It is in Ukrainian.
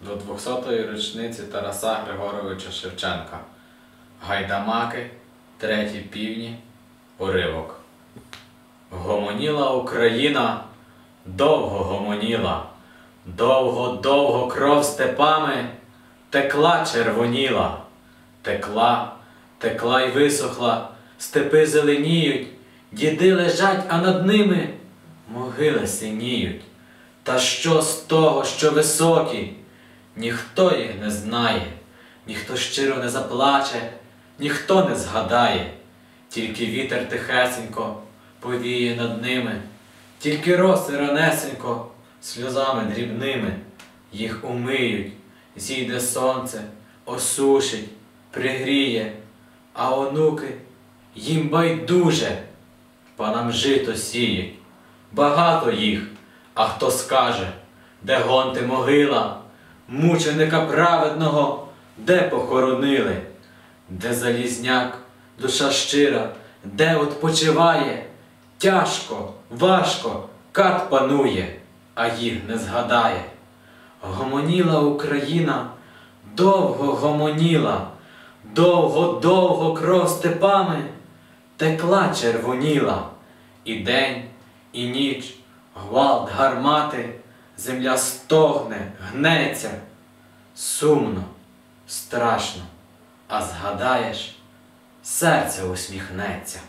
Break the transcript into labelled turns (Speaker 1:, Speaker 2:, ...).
Speaker 1: до 200-ї річниці Тараса Григоровича Шевченка. Гайдамаки, треті півні, уривок. Гомоніла Україна, довго гомоніла, довго-довго кров степами текла червоніла, текла, текла й висохла, степи зеленіють, діди лежать, а над ними могили синіють. Та що з того, що високі, ніхто їх не знає, ніхто щиро не заплаче, ніхто не згадає, тільки вітер тихесенько повіє над ними, тільки роси ранесенько сльозами дрібними їх умиють, зійде сонце, осушить, пригріє, а онуки їм байдуже, панам жито сіють, багато їх. А хто скаже, де гонти могила, мученика праведного, де похоронили, де залізняк, душа щира, де odpoчиває, тяжко, важко, кат панує, а їх не згадає. Гомоніла Україна, довго гомоніла, довго-довго кров степами текла червоніла, і день, і ніч, гвалт гармати, земля стогне, гнеться, сумно, страшно, а згадаєш, серце усміхнеться.